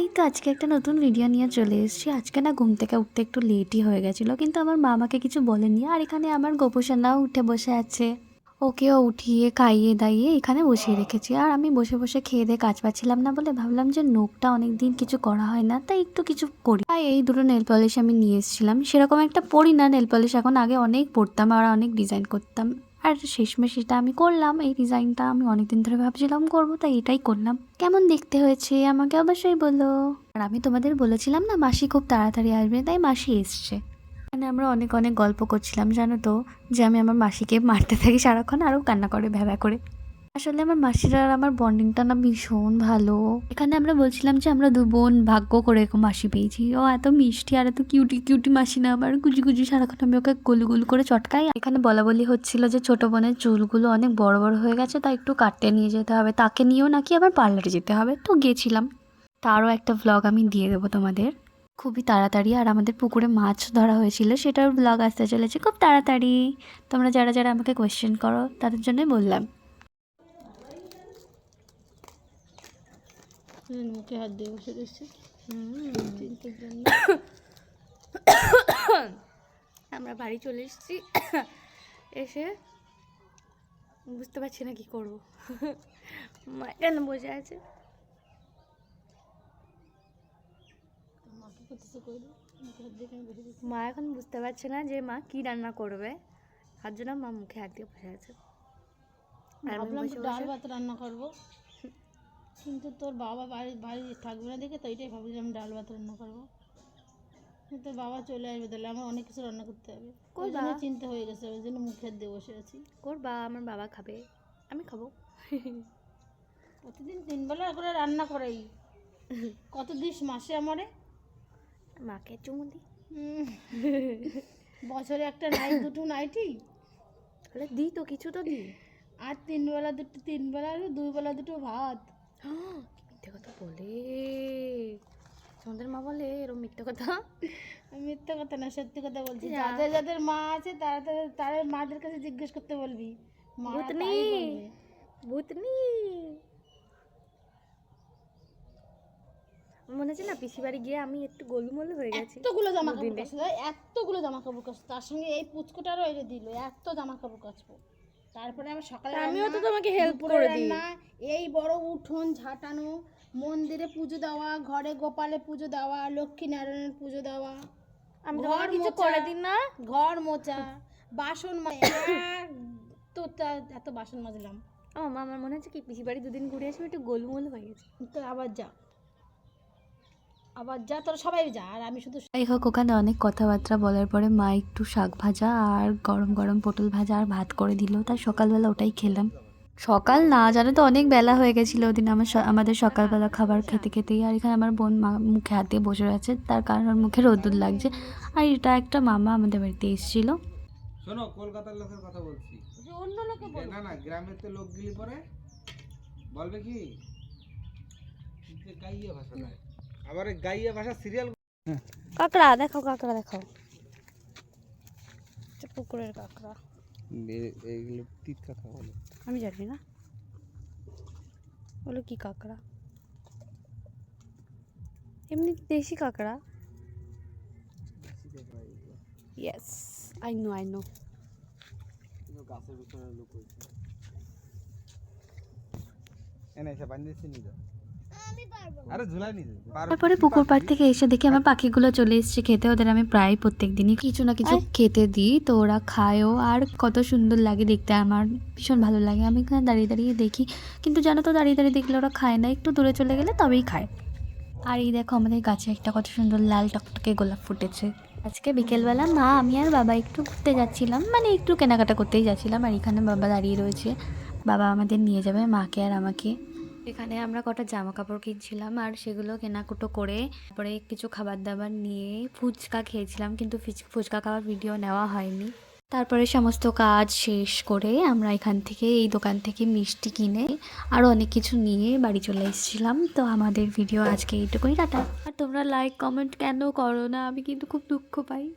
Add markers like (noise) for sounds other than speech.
এই তো আজকে একটা নতুন ভিডিও নিয়ে চলে এসেছি। আজকে না ঘুম থেকে উঠতে একটু লেটই হয়ে গেছিল, কিন্তু আমার মা আমাকে কিছু বলেনি। আর এখানে আমার গোপুসোনাও উঠে বসে আছে। ওকেও উঠিয়ে খাইয়ে দাইয়ে এখানে বসিয়ে রেখেছি। আর আমি বসে বসে খেয়ে দিয়ে কাজ পাচ্ছিলাম না বলে ভাবলাম যে নোখটা অনেক দিন কিছু করা হয় না, তাই একটু কিছু করি। তাই এই দুটো নেল পলিশ আমি নিয়ে এসেছিলাম। সেরকম একটা পড়ি না নেল পলিশ এখন আগে অনেক পরতাম আর অনেক ডিজাইন করতাম। আর শেষমেশ এটা আমি করলাম, এই ডিজাইনটা আমি অনেকদিন ধরে ভাবছিলাম করব, তাই এটাই করলাম। কেমন দেখতে হয়েছে আমাকে অবশ্যই বলো। আর আমি তোমাদের বলেছিলাম না, মাসি খুব তাড়াতাড়ি আসবে, তাই মাসি এসছে। মানে আমরা অনেক অনেক গল্প করছিলাম, জানো তো? যে আমি আমার মাসিকে মারতে থাকি সারাক্ষণ, আরও কান্না করে ভ্যাভা করে। আসলে আমার মাসিরা আর আমার বন্ডিংটা না ভীষণ ভালো। এখানে আমরা বলছিলাম যে আমরা দু বোন ভাগ্য করে এরকম মাসি পেয়েছি। ও এত মিষ্টি আর এত কিউটি কিউটি মাসি না আমার গুজি গুজি সারাক্ষণ আমি ওকে গুলু গুলু করে চটকাই। এখানে বলা বলি হচ্ছিল যে ছোট বোনের চুলগুলো অনেক বড় বড় হয়ে গেছে, তাই একটু কাটতে নিয়ে যেতে হবে। তাকে নিয়েও নাকি আবার পার্লারে যেতে হবে, তো গেছিলাম। তারও একটা ভ্লগ আমি দিয়ে দেবো তোমাদের। খুবই তাড়াতাড়ি আর আমাদের পুকুরে মাছ ধরা হয়েছিল, সেটার ব্লগ আসতে চলেছে। খুব তাড়াতাড়ি। তোমরা যারা যারা আমাকে কোয়েশ্চেন করো, তাদের জন্যই বললাম। মুখে হাত দিয়ে বসে চিন্তার জন্য (coughs) আমরা বাড়ি চলে এসেছি। (coughs) এসে বুঝতে পারছি না কি করব। (laughs) মা কেন বসে আছে? মা এখন বুঝতে পারছে না যে মা কি রান্না করবে। তার জন্য মা মুখে হাত দিয়ে বসে আছে। ডাল ভাত রান্না করব। কিন্তু তোর বাবা বাড়ি বাড়ি থাকবে না দেখে তো এটাই ভাবছিলাম ডাল ভাত রান্না করব। তোর বাবা চলে আসবে তাহলে আমার অনেক কিছু রান্না করতে হবে। ওই জন্য চিন্তা হয়ে গেছে ওই জন্য মুখে হাত দিয়ে বসে আছি। করবা আমার বাবা খাবে। আমি খাব। প্রতিদিন তিন বেলা করে রান্না করাই কত দিস মাসে আমারে? মাকে চুমু দি। বছরে একটা নাইট দুটো নাইটি তাহলে দিই তো কিছু তো দিই আর তিন বেলা দুটো তিন বেলা আর দুই বেলা দুটো ভাত। মিথ্যে কথা বলে। তোমাদের মা বলে এরকম মিথ্যে কথা? মিথ্যা কথা না সত্যি কথা বলছি। যাদের যাদের মা আছে তারা তাদের তাদের মাদের কাছে জিজ্ঞেস করতে বলবি। ভূতনি। ভূতনি মনে হচ্ছে না পিসি বাড়ি গিয়ে আমি একটু গোলমোল হয়ে গেছি এতগুলো জামা কাপড়। কাচলো এতগুলো জামা কাপড় কাচলো তার সঙ্গে এই পুচকোটারও এনে দিল এত জামা কাপড় কাচবো। তারপরে আমার সকালে আমিও তো তোমাকে দুপুরে করে দিই। রান্না, এই বড় উঠোন ঝাঁটানো মন্দিরে পুজো দেওয়া ঘরে গোপালে পুজো দেওয়া লক্ষ্মী নারায়ণের পুজো দেওয়া আমি ঘর কিছু করে দিন না? ঘর মোচা বাসন (coughs) তো এত বাসন মাজলাম। ও মা আমার মনে হচ্ছে কি পিসি বাড়ি দুদিন ঘুরে আসবে একটু গোলমোল হয়ে গেছে। তো আবার যা। আবার যা তোরা সবাই যা আর আমি শুধু যাই হোক ওখানে অনেক কথাবার্তা বলার পরে মা একটু শাক ভাজা আর গরম গরম পটল ভাজা আর ভাত করে দিল। তাই সকালবেলা ওটাই খেলাম। সকাল না জানো তো অনেক বেলা হয়ে গেছিল ওদিন আমার আমাদের সকালবেলা খাবার খেতে খেতেই। আর এখানে আমার বোন মা মুখে হাত দিয়ে বসে আছে তার কারণ ওর মুখে রোদ্দুর লাগছে। আর এটা একটা মামা আমাদের বাড়িতে এসেছিল। শোনো কলকাতার লোকের কথা বলছি। অন্য লোকে না না গ্রামের তো লোকগুলি পরে। বলবে কি? যে গাইয়া ভাষা আবার গাইয়া ভাষা সিরিয়াল কাঁকড়া দেখাও কাঁকড়া দেখাও পুকুরের কাঁকড়া। এইগুলো তিত কথা বলে। আমি জানি না। বলো কি কাঁকড়া? এমনি দেশি কাঁকড়া। Yes I know I know গাছের ভিতরে লোক হয়েছে এনে এসে নিজে নিজে তারপরে পুকুর পাড় থেকে এসে দেখি আমার পাখিগুলো চলে এসেছে খেতে। ওদের আমি প্রায় প্রত্যেক দিনই কিছু না কিছু খেতে দিই। তো ওরা খায়ও আর কত সুন্দর লাগে দেখতে। আমার ভীষণ ভালো লাগে। আমি এখানে দাঁড়িয়ে দাঁড়িয়ে দেখি। কিন্তু জানো তো দাঁড়িয়ে দাঁড়িয়ে দেখলে ওরা খায় না। একটু দূরে চলে গেলে তবেই খায়। আর এই দেখো আমাদের গাছে একটা কত সুন্দর লাল টকটকে গোলাপ ফুটেছে। আজকে বিকেলবেলা মা আমি আর বাবা একটু ঘুরতে যাচ্ছিলাম। মানে একটু কেনাকাটা করতেই যাচ্ছিলাম। আর এখানে বাবা দাঁড়িয়ে রয়েছে। বাবা আমাদের নিয়ে যাবে মাকে আর আমাকে। এখানে আমরা কটা জামা কাপড় কিনছিলাম আর সেগুলো কেনাকুটো করে তারপরে কিছু খাবার দাবার নিয়ে ফুচকা খেয়েছিলাম, কিন্তু ফিচ- ফুচকা খাওয়ার ভিডিও নেওয়া হয়নি। তারপরে সমস্ত কাজ শেষ করে আমরা এখান থেকে, এই দোকান থেকে মিষ্টি কিনে আরও অনেক কিছু নিয়ে বাড়ি চলে এসেছিলাম। তো আমাদের ভিডিও আজকে এইটুকুই, টাটা। আর তোমরা লাইক কমেন্ট কেন করো না? আমি কিন্তু খুব দুঃখ পাই।